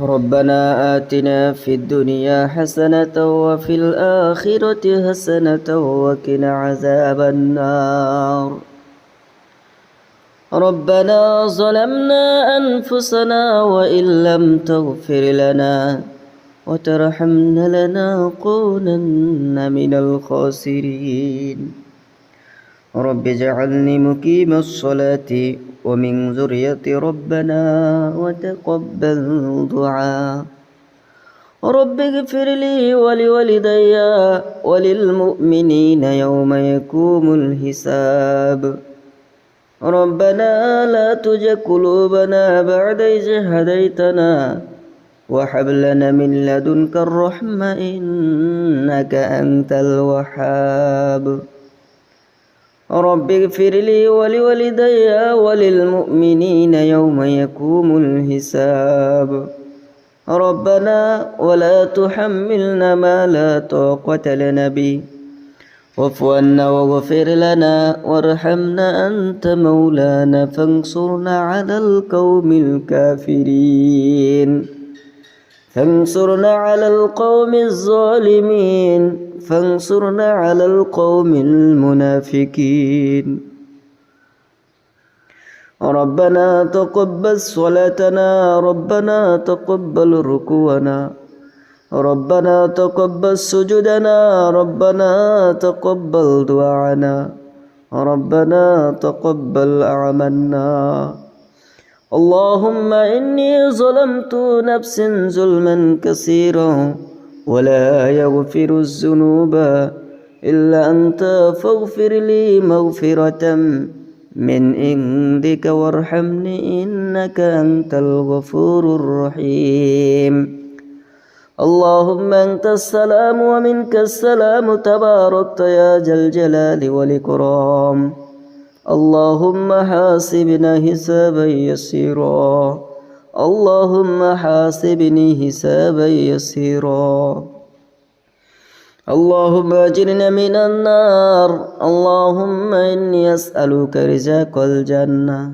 ربنا آتنا في الدنيا حسنة وفي الآخرة حسنة وقنا عذاب النار. ربنا ظلمنا أنفسنا وإن لم تغفر لنا وترحمنا لنكونن من الخاسرين. رب اجعلني مقيم الصلاة ومن ذرية ربنا وتقبل دعاء. رب اغفر لي ولوالدي وللمؤمنين يوم يقوم الحساب. ربنا لا تجع قلوبنا بعد إذ هديتنا وهب لنا من لدنك الرحمة إنك أنت الوهاب. رب اغفر لي ولوالدي وللمؤمنين يوم يقوم الحساب. ربنا ولا تحملنا ما لا طاقة لنا به. واعف عنا واغفر لنا وارحمنا أنت مولانا فانصرنا على القوم الكافرين. فانصرنا على القوم الظالمين فانصرنا على القوم المنافقين. ربنا تقبل صلاتنا ربنا تقبل ركوعنا ربنا تقبل سجودنا ربنا تقبل دعانا ربنا تقبل أعمالنا اللهم إني ظلمت نفسي ظلما كثيرا ولا يغفر الذنوب إلا أنت فاغفر لي مغفرة من عندك وارحمني إنك أنت الغفور الرحيم. اللهم أنت السلام ومنك السلام تباركت يا ذا الجلال والإكرام. اللهم حاسبنا حسابا يسيرا. اللهم حاسبني حسابا يسيرا. اللهم اجرنا من النار. اللهم إني أسألك رزاق الجنة.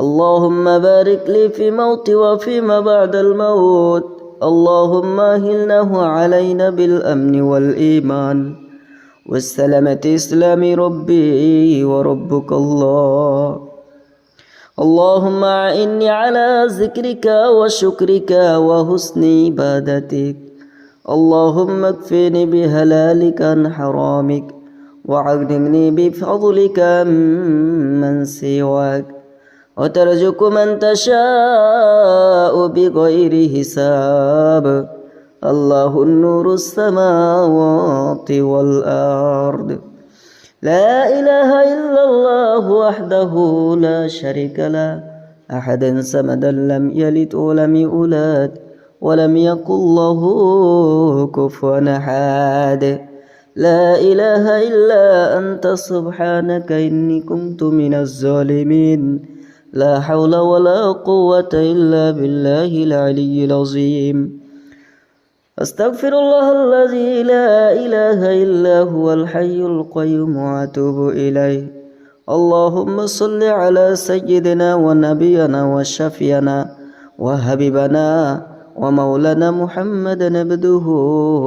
اللهم بارك لي في موتي وفيما بعد الموت. اللهم اهلنه علينا بالأمن والإيمان. والسلامه اسلام ربي وربك الله. اللهم أعني على ذكرك وشكرك وحسن عبادتك. اللهم اكفني بهلالك عن حرامك وعلمني بفضلك من سواك. وترزق من تشاء بغير حساب. الله النور السماوات والأرض. لا إله إلا الله وحده لا شريك له. أحدا سمدا لم يلد ولم يولد ولم يكن له كفوا أحد. لا إله إلا أنت سبحانك إني كنت من الظالمين. لا حول ولا قوة إلا بالله العلي العظيم. أستغفر الله الذي لا إله إلا هو الحي القيوم وأتوب إليه. اللهم صل على سيدنا ونبينا وشفينا وحبيبنا ومولانا محمد عبده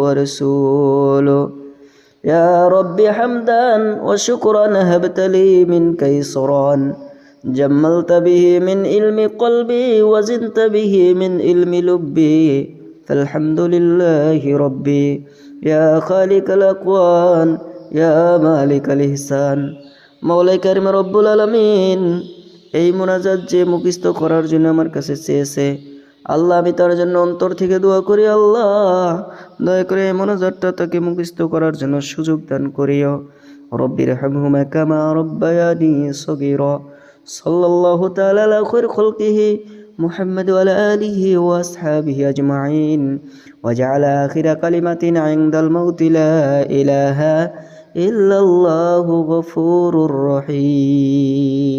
ورسوله. يا رب حمدا وشكرا هبت لي من كيسران. جملت به من علم قلبي وزنت به من علم لبي. فالحمد لله ربي يا خالق الأكوان يا مالك الإحسان মৌলাই কারিম রব্বুল আলমিন এই মোনাজাত যে মুখিস্ত করার জন্য আমার কাছে চেয়েছে আল্লাহ আমি তার জন্য অন্তর থেকে দোয়া করি আল্লাহ দয়া করে এই মোনাজাতটা তাকে মুখিস্ত করার জন্য সুযোগ দান করিও রব্বির হামহুমা কামা রব্বায়ানি সগীরা সাল্লাল্লাহু তাআলা আলা খায়র খালকিহি محمد وعلى آله وأصحابه أجمعين. وجعل آخر كلمة عند الموت لا إله إلا الله غفور رحيم.